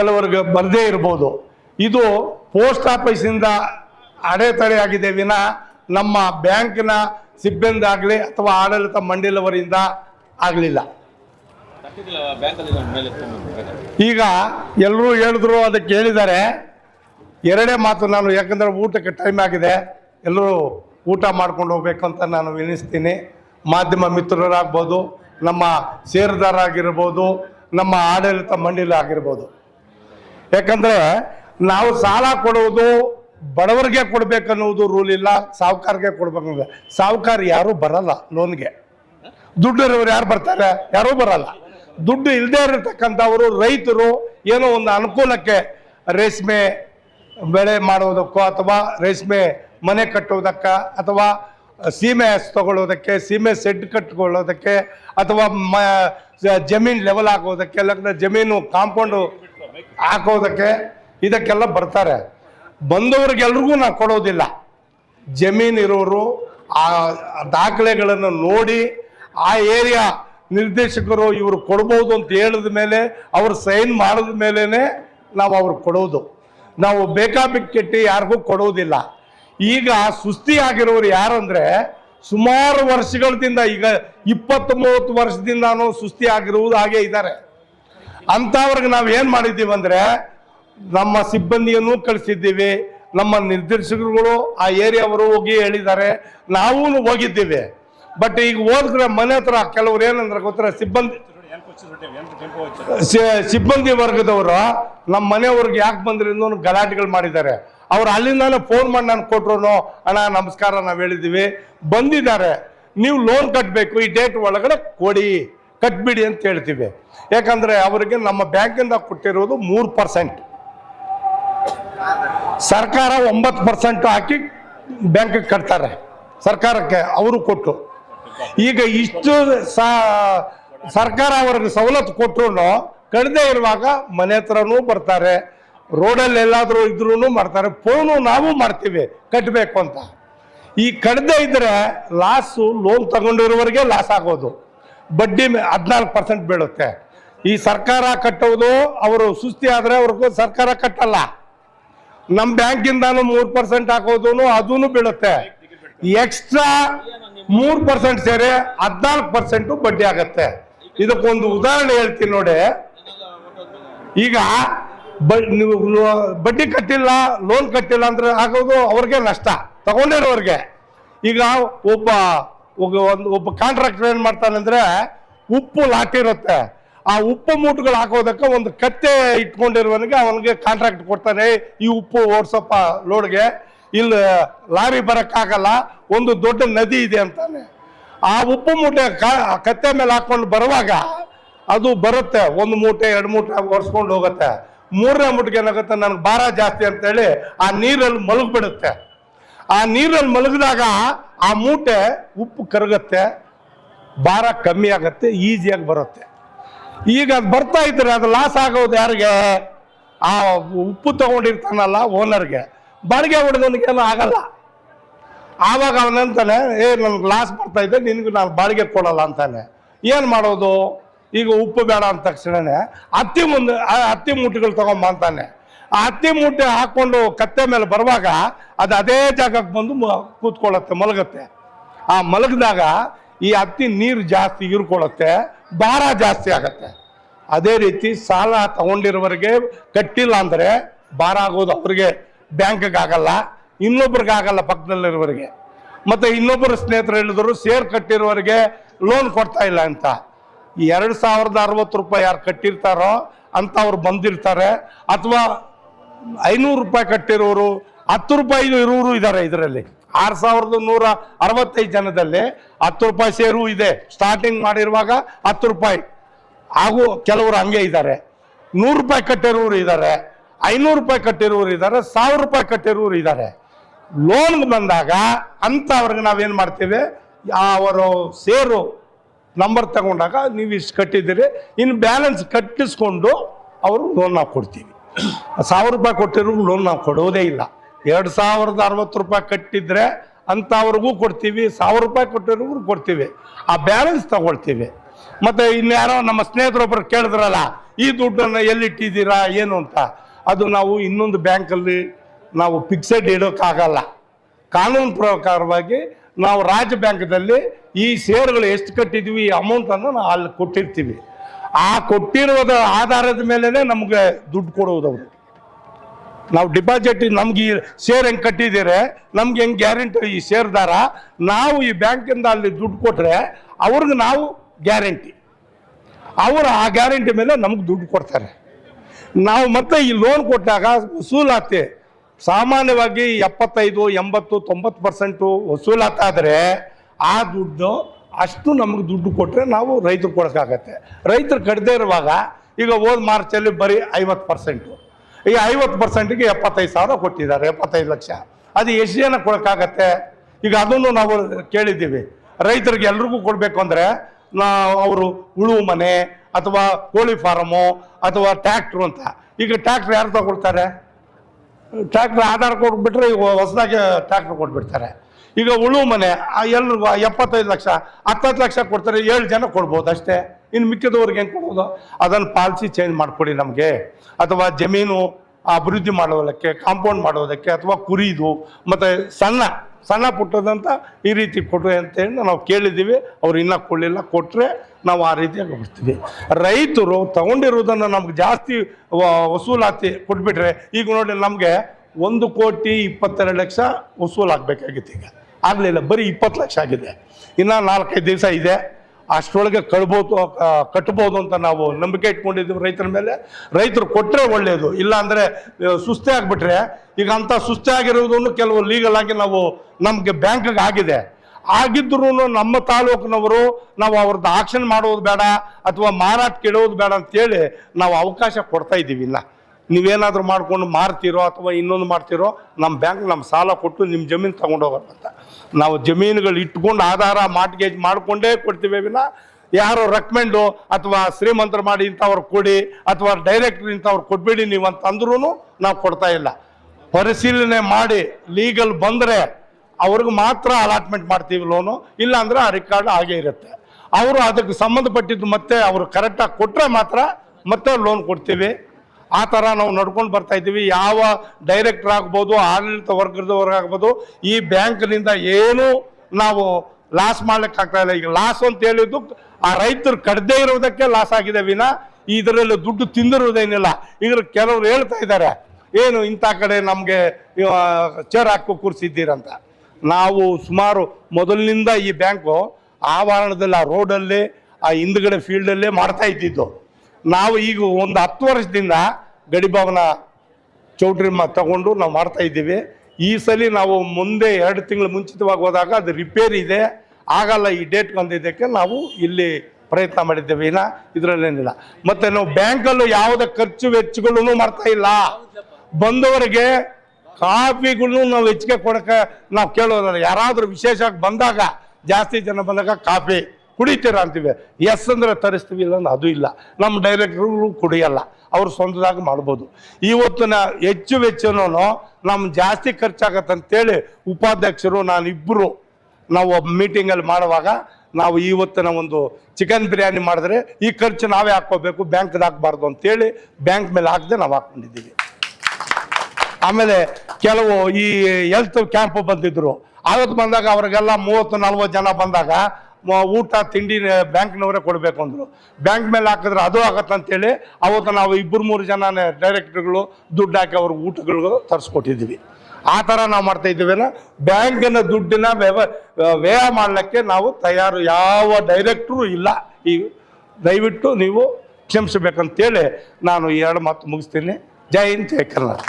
ಕೆಲವರಿಗೆ ಬರದೇ ಇರ್ಬೋದು. ಇದು ಪೋಸ್ಟ್ ಆಫೀಸಿಂದ ಅಡೆತಡೆ ಆಗಿದೆ ವಿನ ನಮ್ಮ ಬ್ಯಾಂಕಿನ ಸಿಬ್ಬಂದಿ ಆಗಲಿ ಅಥವಾ ಆಡಳಿತ ಮಂಡಳಿಯವರಿಂದ ಆಗಲಿಲ್ಲ. ಈಗ ಎಲ್ಲರೂ ಹೇಳಿದ್ರು ಅದಕ್ಕೆ ಹೇಳಿದ್ದಾರೆ ಎರಡೇ ಮಾತು ನಾನು ಯಾಕಂದರೆ ಊಟಕ್ಕೆ ಟೈಮ್ ಆಗಿದೆ. ಎಲ್ಲರೂ ಊಟ ಮಾಡ್ಕೊಂಡು ಹೋಗ್ಬೇಕು ಅಂತ ನಾನು ವಿನಿಸ್ತೀನಿ ಮಾಧ್ಯಮ ಮಿತ್ರರಾಗ್ಬೋದು, ನಮ್ಮ ಷೇರುದಾರರಾಗಿರ್ಬೋದು ನಮ್ಮ ಆಡಳಿತ ಮಂಡಳಿ ಆಗಿರ್ಬೋದು. ಯಾಕಂದರೆ ನಾವು ಸಾಲ ಕೊಡುವುದು ಬಡವರಿಗೆ ಕೊಡಬೇಕನ್ನುವುದು ರೂಲ್ ಇಲ್ಲ ಸಾಹುಕಾರರಿಗೆ ಕೊಡ್ಬೇಕನ್ನೋದು ಸಾಹುಕಾರ ಯಾರೂ ಬರಲ್ಲ ಲೋನ್ಗೆ ದುಡ್ಡು ಇರೋರು ಯಾರು ಬರ್ತಾರೆ? ಯಾರೂ ಬರಲ್ಲ. ದುಡ್ಡು ಇಲ್ಲದೆ ಇರತಕ್ಕಂಥವರು, ರೈತರು ಏನೋ ಒಂದು ಅನುಕೂಲಕ್ಕೆ ರೇಷ್ಮೆ ಬೆಳೆ ಮಾಡುವುದಕ್ಕೋ ಅಥವಾ ರೇಷ್ಮೆ ಮನೆ ಕಟ್ಟುವುದಕ್ಕ ಅಥವಾ ಸೀಮೆ ತಗೊಳ್ಳೋದಕ್ಕೆ ಸೀಮೆ ಸೆಡ್ ಕಟ್ಕೊಳ್ಳೋದಕ್ಕೆ ಅಥವಾ ಮ, ಜಮೀನು ಲೆವೆಲ್ ಆಗೋದಕ್ಕೆ ಇಲ್ಲ ಜಮೀನು ಕಾಂಪೌಂಡು ಹಾಕೋದಕ್ಕೆ ಇದಕ್ಕೆಲ್ಲ ಬರ್ತಾರೆ. ಬಂದವ್ರಿಗೆಲ್ರಿಗೂ ನಾವು ಕೊಡೋದಿಲ್ಲ. ಜಮೀನಿರೋರು ಆ ದಾಖಲೆಗಳನ್ನು ನೋಡಿ ಆ ಏರಿಯಾ ನಿರ್ದೇಶಕರು ಇವರು ಕೊಡ್ಬೋದು ಅಂತ ಹೇಳಿದ ಮೇಲೆ, ಅವ್ರು ಸೈನ್ ಮಾಡಿದ ಮೇಲೇ ನಾವು ಅವ್ರಿಗೆ ಕೊಡೋದು. ನಾವು ಬೇಕಾಬಿಕ್ಕೆಟ್ಟಿ ಯಾರಿಗೂ ಕೊಡೋದಿಲ್ಲ. ಈಗ ಸುಸ್ತಿ ಆಗಿರೋರು ಯಾರಂದ್ರೆ ಸುಮಾರು ವರ್ಷಗಳಿಂದ ಈಗ ಇಪ್ಪತ್ತು ಮೂವತ್ತು ವರ್ಷದಿಂದಾನು ಸುಸ್ತಿ ಆಗಿರುವುದು ಹಾಗೆ ಇದ್ದಾರೆ. ಅಂಥವ್ರಿಗೆ ನಾವು ಏನು ಮಾಡಿದ್ದೀವಿ ಅಂದರೆ ನಮ್ಮ ಸಿಬ್ಬಂದಿಯನ್ನು ಕಳಿಸಿದ್ದೀವಿ. ನಮ್ಮ ನಿರ್ದೇಶಕರುಗಳು ಆ ಏರಿಯಾವರು ಹೋಗಿ ಹೇಳಿದ್ದಾರೆ. ನಾವು ಹೋಗಿದ್ದೀವಿ. ಬಟ್ ಈಗ ಹೋದ್ರೆ ಮನೆ ಹತ್ರ ಕೆಲವ್ರು ಏನಂದ್ರೆ ಗೊತ್ತರ ಸಿಬ್ಬಂದಿ ಸಿಬ್ಬಂದಿ ವರ್ಗದವರು ನಮ್ಮ ಮನೆಯವ್ರಿಗೆ ಯಾಕೆ ಬಂದ್ರೆ ಇನ್ನೊಂದು ಗಲಾಟೆಗಳು ಮಾಡಿದ್ದಾರೆ. ಅವ್ರು ಅಲ್ಲಿಂದಲೇ ಫೋನ್ ಮಾಡಿ ನಾನು ಕೊಟ್ರು ಅಣ್ಣ, ನಮಸ್ಕಾರ, ನಾವು ಹೇಳಿದ್ದೀವಿ. ಬಂದಿದ್ದಾರೆ. ನೀವು ಲೋನ್ ಕಟ್ಟಬೇಕು ಈ ಡೇಟ್ ಒಳಗಡೆ ಕೊಡಿ. ಕಟ್ಬಿಡಿ ಅಂತ ಹೇಳ್ತೀವಿ. ಯಾಕಂದ್ರೆ ಅವರಿಗೆ ನಮ್ಮ ಬ್ಯಾಂಕಿಂದ ಕೊಟ್ಟಿರೋದು ಮೂರು ಪರ್ಸೆಂಟ್. ಸರ್ಕಾರ ಒಂಬತ್ತು ಪರ್ಸೆಂಟ್ ಹಾಕಿ ಬ್ಯಾಂಕಿಗೆ ಕಟ್ತಾರೆ. ಸರ್ಕಾರಕ್ಕೆ ಅವರು ಕೊಟ್ಟು. ಈಗ ಇಷ್ಟು ಸರ್ಕಾರ ಅವ್ರಿಗೆ ಸವಲತ್ತು ಕೊಟ್ಟರು ಕಡ್ದೆ ಇರುವಾಗ ಮನೆ ಹತ್ರನೂ ಬರ್ತಾರೆ. ರೋಡಲ್ಲಿ ಎಲ್ಲಾದರೂ ಇದ್ರೂ ಮಾಡ್ತಾರೆ. ಫೋನು ನಾವು ಮಾಡ್ತೀವಿ ಕಟ್ಟಬೇಕು ಅಂತ. ಈ ಕಡದೆ ಇದ್ರೆ ಲಾಸು, ಲೋನ್ ತಗೊಂಡಿರೋವರೆಗೆ ಲಾಸ್ ಆಗೋದು. ಬಡ್ಡಿ ಹದಿನಾಲ್ಕು ಪರ್ಸೆಂಟ್ ಬೀಳುತ್ತೆ. ಈ ಸರ್ಕಾರ ಕಟ್ಟೋದು ಅವರು ಸುಸ್ತಿ ಆದರೆ ಅವ್ರಿಗೂ ಸರ್ಕಾರ ಕಟ್ಟಲ್ಲ. ನಮ್ಮ ಬ್ಯಾಂಕಿಂದಾನು ಮೂರು ಪರ್ಸೆಂಟ್ ಹಾಕೋದು ಅದೂ ಬೀಳುತ್ತೆ. ಎಕ್ಸ್ಟ್ರಾ ಮೂರು ಪರ್ಸೆಂಟ್ ಸೇರಿ ಹದಿನಾಲ್ಕು ಪರ್ಸೆಂಟು ಬಡ್ಡಿ ಆಗತ್ತೆ. ಇದಕ್ಕೊಂದು ಉದಾಹರಣೆ ಹೇಳ್ತೀನಿ ನೋಡಿ. ಈಗ ಬಡ್ಡಿ ಕಟ್ಟಿಲ್ಲ, ಲೋನ್ ಕಟ್ಟಿಲ್ಲ ಅಂದ್ರೆ ಆಗೋದು ಅವ್ರಿಗೆ ನಷ್ಟ. ತಗೊಂಡಿರೋರಿಗೆ. ಈಗ ಒಬ್ಬ ಒಂದು ಒಬ್ಬ ಕಾಂಟ್ರಾಕ್ಟರ್ ಏನು ಮಾಡ್ತಾನಂದ್ರೆ ಉಪ್ಪು ಲಾಟಿ ಇರುತ್ತೆ. ಆ ಉಪ್ಪು ಮೂಟುಗಳು ಹಾಕೋದಕ್ಕೆ ಒಂದು ಕತ್ತೆ ಇಟ್ಕೊಂಡಿರುವನಿಗೆ ಅವನಿಗೆ ಕಾಂಟ್ರಾಕ್ಟ್ ಕೊಡ್ತಾನೆ, ಈ ಉಪ್ಪು ಓಡ್ಸಪ್ಪ ಲೋಡ್ಗೆ. ಇಲ್ಲಿ ಲಾರಿ ಬರೋಕ್ಕಾಗಲ್ಲ, ಒಂದು ದೊಡ್ಡ ನದಿ ಇದೆ ಅಂತಾನೆ. ಆ ಉಪ್ಪು ಮೂಟೆ ಕತ್ತೆ ಮೇಲೆ ಹಾಕೊಂಡು ಬರುವಾಗ ಅದು ಬರುತ್ತೆ, ಒಂದು ಮೂಟೆ, ಎರಡು ಮೂಟೆ ಒರೆಸ್ಕೊಂಡು ಹೋಗುತ್ತೆ. ಮೂರನೇ ಮೂಟೆಗೆ ಏನಾಗುತ್ತೆ, ನನಗೆ ಭಾರ ಜಾಸ್ತಿ ಅಂತೇಳಿ ಆ ನೀರಲ್ಲಿ ಮಲಗಿಬಿಡುತ್ತೆ. ಆ ನೀರಲ್ಲಿ ಮಲಗಿದಾಗ ಆ ಮೂಟೆ ಉಪ್ಪು ಕರಗತ್ತೆ, ಭಾರ ಕಮ್ಮಿ ಆಗತ್ತೆ ಈಸಿಯಾಗಿ ಬರುತ್ತೆ. ಈಗ ಅದು ಬರ್ತಾ ಇದ್ರೆ ಅದು ಲಾಸ್ ಆಗೋದು ಯಾರಿಗೆ? ಆ ಉಪ್ಪು ತಗೊಂಡಿರ್ತಾನಲ್ಲ ಓನರ್ಗೆ ಬಾಡಿಗೆ ಹೊಡೆದವನಿಗೇನು ಆಗಲ್ಲ. ಆವಾಗ ಅವನಂತಾನೆ ಏ, ನನ್ಗೆ ಲಾಸ್ ಬರ್ತಾ ಇದೆ, ನಿನಗೆ ನಾನು ಬಾಡಿಗೆ ಕೊಡಲ್ಲ ಅಂತಾನೆ. ಏನು ಮಾಡೋದು? ಈಗ ಉಪ್ಪು ಬೇಡ ಅಂದ ತಕ್ಷಣನೇ ಹತ್ತಿ ಮುಂದೆ ಹತ್ತಿ ಮೂಟೆಗಳು ತಗೊಂಬ ಅಂತಾನೆ. ಹತ್ತಿ ಮೂಟೆ ಹಾಕೊಂಡು ಕತ್ತೆ ಮೇಲೆ ಬರುವಾಗ ಅದು ಅದೇ ಜಾಗಕ್ಕೆ ಬಂದು ಕೂತ್ಕೊಳ್ಳುತ್ತೆ, ಮಲಗುತ್ತೆ. ಆ ಮಲಗಿದಾಗ ಈ ಹತ್ತಿ ನೀರು ಜಾಸ್ತಿ ಹೀರ್ಕೊಳ್ಳುತ್ತೆ, ಭಾರ ಜಾಸ್ತಿ ಆಗತ್ತೆ. ಅದೇ ರೀತಿ ಸಾಲ ತಗೊಂಡಿರೋವರೆಗೆ ಕಟ್ಟಿಲ್ಲ ಅಂದರೆ ಭಾರ ಆಗೋದು ಅವ್ರಿಗೆ, ಬ್ಯಾಂಕ್ಗೆ ಆಗಲ್ಲ, ಇನ್ನೊಬ್ರಿಗೆ ಆಗಲ್ಲ ಪಕ್ಕದಲ್ಲಿರೋರಿಗೆ ಮತ್ತೆ ಇನ್ನೊಬ್ಬರು ಸ್ನೇಹಿತರು ಹೇಳಿದ್ರು ಸೇರ್ ಕಟ್ಟಿರೋರಿಗೆ ಲೋನ್ ಕೊಡ್ತಾ ಇಲ್ಲ ಅಂತ. ಎರಡು ಸಾವಿರದ ಅರವತ್ತು ರೂಪಾಯಿ ಯಾರು ಕಟ್ಟಿರ್ತಾರೋ ಅಂಥವ್ರು ಬಂದಿರ್ತಾರೆ. ಅಥವಾ ಐನೂರು ರೂಪಾಯಿ ಕಟ್ಟಿರೋರು, ಹತ್ತು ರೂಪಾಯಿ ಇರೋರು ಇದ್ದಾರೆ ಇದರಲ್ಲಿ. ಆರು ಸಾವಿರದ ನೂರ ಅರವತ್ತೈದು ಜನದಲ್ಲಿ ಹತ್ತು ರೂಪಾಯಿ ಸೇರು ಇದೆ. ಸ್ಟಾರ್ಟಿಂಗ್ ಮಾಡಿರುವಾಗ ಹತ್ತು ರೂಪಾಯಿ. ಹಾಗೂ ಕೆಲವರು ಹಂಗೆ ಇದ್ದಾರೆ. ನೂರು ರೂಪಾಯಿ ಕಟ್ಟಿರೋರು ಇದ್ದಾರೆ. ಐನೂರು ರೂಪಾಯಿ ಕಟ್ಟಿರೋರು ಇದ್ದಾರೆ. ಸಾವಿರ ರೂಪಾಯಿ ಕಟ್ಟಿರೋರು ಇದ್ದಾರೆ. ಲೋನ್ಗೆ ಬಂದಾಗ ಅಂಥವ್ರಿಗೆ ನಾವೇನು ಮಾಡ್ತೀವಿ? ಅವರು ಸೇರು ನಂಬರ್ ತಗೊಂಡಾಗ ನೀವು ಇಷ್ಟು ಕಟ್ಟಿದ್ದೀರಿ. ಇನ್ನು ಬ್ಯಾಲೆನ್ಸ್ ಕಟ್ಟಿಸ್ಕೊಂಡು ಅವರು ಲೋನ್ ನಾವು ಕೊಡ್ತೀವಿ. ಸಾವಿರ ರೂಪಾಯಿ ಕೊಟ್ಟಿರೋ ಲೋನ್ ನಾವು ಕೊಡೋದೇ ಇಲ್ಲ. ಎರಡು ಸಾವಿರದ ಅರವತ್ತು ರೂಪಾಯಿ ಕಟ್ಟಿದ್ರೆ ಅಂಥವ್ರಿಗೂ ಕೊಡ್ತೀವಿ, ಸಾವಿರ ರೂಪಾಯಿ ಕೊಟ್ಟಿರೋರ್ಗೂ ಕೊಡ್ತೀವಿ. ಆ ಬ್ಯಾಲೆನ್ಸ್ ತಗೊಳ್ತೀವಿ. ಮತ್ತೆ ಇನ್ಯಾರೋ ನಮ್ಮ ಸ್ನೇಹಿತರೊಬ್ಬರು ಕೇಳಿದ್ರಲ್ಲ, ಈ ದುಡ್ಡನ್ನು ಎಲ್ಲಿಟ್ಟಿದ್ದೀರಾ, ಏನು ಅಂತ? ಅದು ನಾವು ಇನ್ನೊಂದು ಬ್ಯಾಂಕಲ್ಲಿ ನಾವು ಫಿಕ್ಸೆಡ್ ಇಡೋಕ್ಕಾಗಲ್ಲ. ಕಾನೂನು ಪ್ರಕಾರವಾಗಿ ನಾವು ರಾಜ್ಯ ಬ್ಯಾಂಕ್ದಲ್ಲಿ ಈ ಶೇರ್ಗಳು ಎಷ್ಟು ಕಟ್ಟಿದ್ವಿ, ಈ ಅಮೌಂಟನ್ನು ನಾವು ಅಲ್ಲಿ ಕೊಟ್ಟಿರ್ತೀವಿ. ಆ ಕೊಟ್ಟಿರೋದ ಆಧಾರದ ಮೇಲೇ ನಮಗೆ ದುಡ್ಡು ಕೊಡೋದು ಅವರು. ನಾವು ಡಿಪಾಸಿಟ್ ನಮ್ಗೆ ಈ ಶೇರ್ ಹೆಂಗೆ ಕಟ್ಟಿದ್ದೀರಿ? ನಮ್ಗೆ ಹೆಂಗೆ ಗ್ಯಾರಂಟಿ ಈ ಶೇರ್ದಾರ ನಾವು ಈ ಬ್ಯಾಂಕಿಂದ ಅಲ್ಲಿ ದುಡ್ಡು ಕೊಟ್ಟರೆ ಅವ್ರಿಗೆ ನಾವು ಗ್ಯಾರಂಟಿ ಅವರು ಆ ಗ್ಯಾರಂಟಿ ಮೇಲೆ ನಮ್ಗೆ ದುಡ್ಡು ಕೊಡ್ತಾರೆ. ನಾವು ಮತ್ತೆ ಈ ಲೋನ್ ಕೊಟ್ಟಾಗ ವಸೂಲಾತಿ ಸಾಮಾನ್ಯವಾಗಿ ಎಪ್ಪತ್ತೈದು, ಎಂಬತ್ತು, ತೊಂಬತ್ತು ಪರ್ಸೆಂಟು ವಸೂಲಾತಾದರೆ ಆ ದುಡ್ಡು ಅಷ್ಟು ನಮಗೆ ದುಡ್ಡು ಕೊಟ್ಟರೆ ನಾವು ರೈತರು ಕೊಡೋಕ್ಕಾಗತ್ತೆ. ರೈತರು ಕಡ್ದೇ ಇರುವಾಗ ಈಗ ಹೋದ ಮಾರ್ಚಲ್ಲಿ ಬರೀ ಐವತ್ತು ಪರ್ಸೆಂಟು ಈಗ ಐವತ್ತು ಪರ್ಸೆಂಟಿಗೆ ಎಪ್ಪತ್ತೈದು ಸಾವಿರ ಕೊಟ್ಟಿದ್ದಾರೆ, ಎಪ್ಪತ್ತೈದು ಲಕ್ಷ. ಅದು ಎಷ್ಟು ಜನ ಕೊಡೋಕ್ಕಾಗತ್ತೆ? ಈಗ ಅದನ್ನು ನಾವು ಕೇಳಿದ್ದೀವಿ. ರೈತರಿಗೆ ಎಲ್ರಿಗೂ ಕೊಡಬೇಕು ಅಂದರೆ ನಾವು ಅವರು ಉಳು ಮನೆ ಅಥವಾ ಕೋಳಿ ಫಾರಮು ಅಥವಾ ಟ್ಯಾಕ್ಟ್ರು ಅಂತ. ಈಗ ಟ್ಯಾಕ್ಟ್ರ್ ಯಾರು ತಗೊಳ್ತಾರೆ? ಟ್ಯಾಕ್ಟ್ರ್ ಆಧಾರ್ ಕೊಟ್ಬಿಟ್ರೆ ಈಗ ಹೊಸದಾಗಿ ಟ್ಯಾಕ್ಟ್ರ್ ಕೊಟ್ಬಿಡ್ತಾರೆ. ಈಗ ಉಳು ಮನೆ ಎಲ್ರಿಗೂ ಎಪ್ಪತ್ತೈದು ಲಕ್ಷ, ಹತ್ತತ್ತು ಲಕ್ಷ ಕೊಡ್ತಾರೆ, ಏಳು ಜನ ಕೊಡ್ಬೋದು ಅಷ್ಟೇ. ಇನ್ನು ಮಿಕ್ಕಿದವ್ರಿಗೆ ಹೆಂಗೆ ಕೊಡೋದು? ಅದನ್ನು ಪಾಲಿಸಿ ಚೇಂಜ್ ಮಾಡಿಕೊಡಿ ನಮಗೆ. ಅಥವಾ ಜಮೀನು ಅಭಿವೃದ್ಧಿ ಮಾಡೋದಕ್ಕೆ ಕಾಂಪೌಂಡ್ ಮಾಡೋದಕ್ಕೆ, ಅಥವಾ ಕುರಿದು, ಮತ್ತು ಸಣ್ಣ ಸಣ್ಣ ಪುಟ್ಟದಂತ ಈ ರೀತಿ ಕೊಡ್ರಿ ಅಂತೇಳಿ ನಾವು ಕೇಳಿದ್ದೀವಿ. ಅವ್ರು ಇನ್ನೂ ಕೊಡಲಿಲ್ಲ ಕೊಟ್ಟರೆ ನಾವು ಆ ರೀತಿಯಾಗಿ ಬಿಡ್ತೀವಿ. ರೈತರು ತಗೊಂಡಿರೋದನ್ನು ನಮ್ಗೆ ಜಾಸ್ತಿ ವಸೂಲಾತಿ ಕೊಟ್ಬಿಟ್ರೆ, ಈಗ ನೋಡಿ ನಮಗೆ ಒಂದು ಕೋಟಿ ಇಪ್ಪತ್ತೆರಡು ಲಕ್ಷ ವಸೂಲಾಗಬೇಕಾಗಿತ್ತು ಈಗ. ಆಗಲಿಲ್ಲ ಬರೀ ಇಪ್ಪತ್ತು ಲಕ್ಷ ಆಗಿದೆ. ಇನ್ನು ನಾಲ್ಕೈದು ದಿವಸ ಇದೆ. ಅಷ್ಟರೊಳಗೆ ಕಳ್ಬೋದು ಕಟ್ಬೋದು ಅಂತ ನಾವು ನಂಬಿಕೆ ಇಟ್ಕೊಂಡಿದ್ದೀವಿ ರೈತರ ಮೇಲೆ. ರೈತರು ಕೊಟ್ಟರೆ ಒಳ್ಳೆಯದು ಇಲ್ಲ ಸುಸ್ತಿ ಆಗಿಬಿಟ್ರೆ, ಈಗ ಅಂಥ ಸುಸ್ತಿ ಆಗಿರೋದನ್ನು ಕೆಲವು ಲೀಗಲ್ ಆಗಿ ನಾವು ನಮಗೆ ಬ್ಯಾಂಕ್ಗೆ ಆಗಿದೆ. ಆಗಿದ್ರೂ ನಮ್ಮ ತಾಲೂಕಿನವರು ನಾವು ಅವ್ರದ್ದು ಆಕ್ಷನ್ ಮಾಡೋದು ಬೇಡ, ಅಥವಾ ಮಾರಾಟ ಇಡೋದು ಬೇಡ ಅಂತೇಳಿ ನಾವು ಅವಕಾಶ ಕೊಡ್ತಾ ಇದ್ದೀವಿ ಇಲ್ಲ ನೀವೇನಾದರೂ ಮಾಡ್ಕೊಂಡು ಮಾರ್ತೀರೋ ಅಥವಾ ಇನ್ನೊಂದು ಮಾಡ್ತೀರೋ ನಮ್ಮ ಬ್ಯಾಂಕ್ ನಮ್ಮ ಸಾಲ ಕೊಟ್ಟು ನಿಮ್ಮ ಜಮೀನು ತಗೊಂಡೋಗೋಣ ಅಂತ ನಾವು ಜಮೀನುಗಳು ಇಟ್ಕೊಂಡು ಆಧಾರ ಮಾರ್ಟ್ಗೇಜ್ ಮಾಡಿಕೊಂಡೇ ಕೊಡ್ತೀವಿ ವಿನ, ಯಾರೋ ರೆಕಮೆಂಡು ಅಥವಾ ಶ್ರೀಮಂತರು ಮಾಡಿ ಇಂಥವ್ರು ಕೊಡಿ ಅಥವಾ ಡೈರೆಕ್ಟ್ರ್ ಇಂಥವ್ರು ಕೊಟ್ಬಿಡಿ ನೀವು ಅಂತ ಅಂದ್ರೂ ನಾವು ಕೊಡ್ತಾ ಇಲ್ಲ. ಪರಿಶೀಲನೆ ಮಾಡಿ ಲೀಗಲ್ ಬಂದರೆ ಅವ್ರಿಗೆ ಮಾತ್ರ ಅಲಾಟ್ಮೆಂಟ್ ಮಾಡ್ತೀವಿ ಲೋನು ಇಲ್ಲ ಅಂದ್ರೆ ಆ ರೆಕಾರ್ಡ್ ಹಾಗೆ ಇರುತ್ತೆ. ಅವರು ಅದಕ್ಕೆ ಸಂಬಂಧಪಟ್ಟಿದ್ದು ಮತ್ತೆ ಅವರು ಕರೆಕ್ಟಾಗಿ ಕೊಟ್ಟರೆ ಮಾತ್ರ ಮತ್ತೆ ಲೋನ್ ಕೊಡ್ತೀವಿ. ಆ ಥರ ನಾವು ನಡ್ಕೊಂಡು ಬರ್ತಾ ಇದ್ದೀವಿ. ಯಾವ ಡೈರೆಕ್ಟರ್ ಆಗ್ಬೋದು, ಆಡಳಿತ ವರ್ಗದವರ್ಗ ಆಗ್ಬೋದು, ಈ ಬ್ಯಾಂಕ್ನಿಂದ ಏನು ನಾವು ಲಾಸ್ ಮಾಡ್ಲಿಕ್ಕೆ ಇಲ್ಲ. ಈಗ ಲಾಸ್ ಅಂತ ಹೇಳಿದ್ದು ಆ ರೈತರು ಕಡ್ದೇ ಇರೋದಕ್ಕೆ ಲಾಸ್ ಆಗಿದೆ ವಿನ. ಇದರಲ್ಲಿ ದುಡ್ಡು ತಿಂದಿರೋದೇನಿಲ್ಲ. ಇದ್ರ ಕೆಲವರು ಹೇಳ್ತಾ ಇದ್ದಾರೆ, ಏನು ಇಂಥ ಕಡೆ ನಮಗೆ ಚೇರ್ ಹಾಕೋ ಕೂರಿಸಿದ್ದೀರಂತ ನಾವು ಸುಮಾರು ಮೊದಲಿನಿಂದ ಈ ಬ್ಯಾಂಕು ಆವರಣದಲ್ಲಿ ಆ ರೋಡಲ್ಲಿ ಆ ಹಿಂದ್ಗಡೆ ಫೀಲ್ಡಲ್ಲೇ ಮಾಡ್ತಾ ಇದ್ದಿದ್ದು. ನಾವು ಈಗ ಒಂದು ಹತ್ತು ವರ್ಷದಿಂದ ಗಡಿಭವನ ಚೌಟ್ರಿ ತಗೊಂಡು ನಾವು ಮಾಡ್ತಾ ಇದ್ದೀವಿ. ಈ ಸಲ ನಾವು ಮುಂದೆ ಎರಡು ತಿಂಗಳು ಮುಂಚಿತವಾಗಿ ಹೋದಾಗ ಅದು ರಿಪೇರಿ ಇದೆ. ಆಗಲ್ಲ, ಈ ಡೇಟ್ ಬಂದಿದ್ದಕ್ಕೆ ನಾವು ಇಲ್ಲಿ ಪ್ರಯತ್ನ ಮಾಡಿದ್ದೇವೆ. ಇನ್ನ ಇದರಲ್ಲೇನಿಲ್ಲ. ಮತ್ತೆ ನಾವು ಬ್ಯಾಂಕಲ್ಲೂ ಯಾವುದೇ ಖರ್ಚು ವೆಚ್ಚಗಳನ್ನು ಮಾಡ್ತಾ ಇಲ್ಲ. ಬಂದವರಿಗೆ ಕಾಫಿಗಳನ್ನು ನಾವು ಹೆಚ್ಚಿಗೆ ಕೊಡಕ್ಕೆ ನಾವು ಕೇಳೋದಲ್ಲ. ಯಾರಾದರೂ ವಿಶೇಷವಾಗಿ ಬಂದಾಗ ಜಾಸ್ತಿ ಜನ ಬಂದಾಗ ಕಾಫಿ. ಕುಡಿತೀರಾ ಅಂತೀವಿ. ಎಸ್ ಅಂದ್ರೆ ತರಿಸ್ತೀವಿ ಇಲ್ಲ ಅದು ಇಲ್ಲ. ನಮ್ಮ ಡೈರೆಕ್ಟ್ರು ಕುಡಿಯಲ್ಲ. ಅವ್ರು ಸ್ವಂತದಾಗ ಮಾಡ್ಬೋದು. ಇವತ್ತಿನ ಹೆಚ್ಚು ವೆಚ್ಚನೂ ನಮ್ಮ ಜಾಸ್ತಿ ಖರ್ಚಾಗತ್ತಂತೇಳಿ ಉಪಾಧ್ಯಕ್ಷರು ನಾನು ಇಬ್ಬರು ನಾವು ಒಬ್ಬ ಮೀಟಿಂಗಲ್ಲಿ ಮಾಡುವಾಗ ನಾವು ಇವತ್ತಿನ ಒಂದು ಚಿಕನ್ ಬಿರಿಯಾನಿ ಮಾಡಿದ್ರೆ ಈ ಖರ್ಚು ನಾವೇ ಹಾಕ್ಕೋಬೇಕು, ಬ್ಯಾಂಕ್ದು ಹಾಕ್ಬಾರ್ದು ಅಂತೇಳಿ ಬ್ಯಾಂಕ್ ಮೇಲೆ ಹಾಕದೆ ನಾವು ಹಾಕ್ಕೊಂಡಿದ್ದೀವಿ. ಆಮೇಲೆ ಕೆಲವು ಈ ಹೆಲ್ತ್ ಕ್ಯಾಂಪ್ ಬಂದಿದ್ರು. ಅವತ್ತು ಬಂದಾಗ ಅವ್ರಿಗೆಲ್ಲ ಮೂವತ್ತು, ನಲ್ವತ್ತು ಜನ ಬಂದಾಗ ಊಟ ತಿಂಡಿ ಬ್ಯಾಂಕ್ನವರೇ ಕೊಡಬೇಕು ಅಂದರು. ಬ್ಯಾಂಕ್ ಮೇಲೆ ಹಾಕಿದ್ರೆ ಅದು ಆಗತ್ತಂತೇಳಿ ಅವತ್ತು ನಾವು ಇಬ್ಬರು ಮೂರು ಜನ ಡೈರೆಕ್ಟ್ರುಗಳು ದುಡ್ಡು ಹಾಕಿ ಅವ್ರ ಊಟಗಳು ತರಿಸ್ಕೊಟ್ಟಿದ್ದೀವಿ. ಆ ಥರ ನಾವು ಮಾಡ್ತಾ ಇದ್ದೀವಲ್ಲ ಬ್ಯಾಂಕಿನ ದುಡ್ಡಿನ ವ್ಯವ, ವ್ಯಯ ಮಾಡಲಿಕ್ಕೆ ನಾವು ತಯಾರು, ಯಾವ ಡೈರೆಕ್ಟ್ರು ಇಲ್ಲ. ಈ ದಯವಿಟ್ಟು ನೀವು ಕ್ಷಮಿಸಬೇಕಂತೇಳಿ ನಾನು ಎರಡು ಮಾತು ಮುಗಿಸ್ತೀನಿ. ಜೈ ಹಿಂದ್, ಜೈ ಕರ್ನಾಟಕ.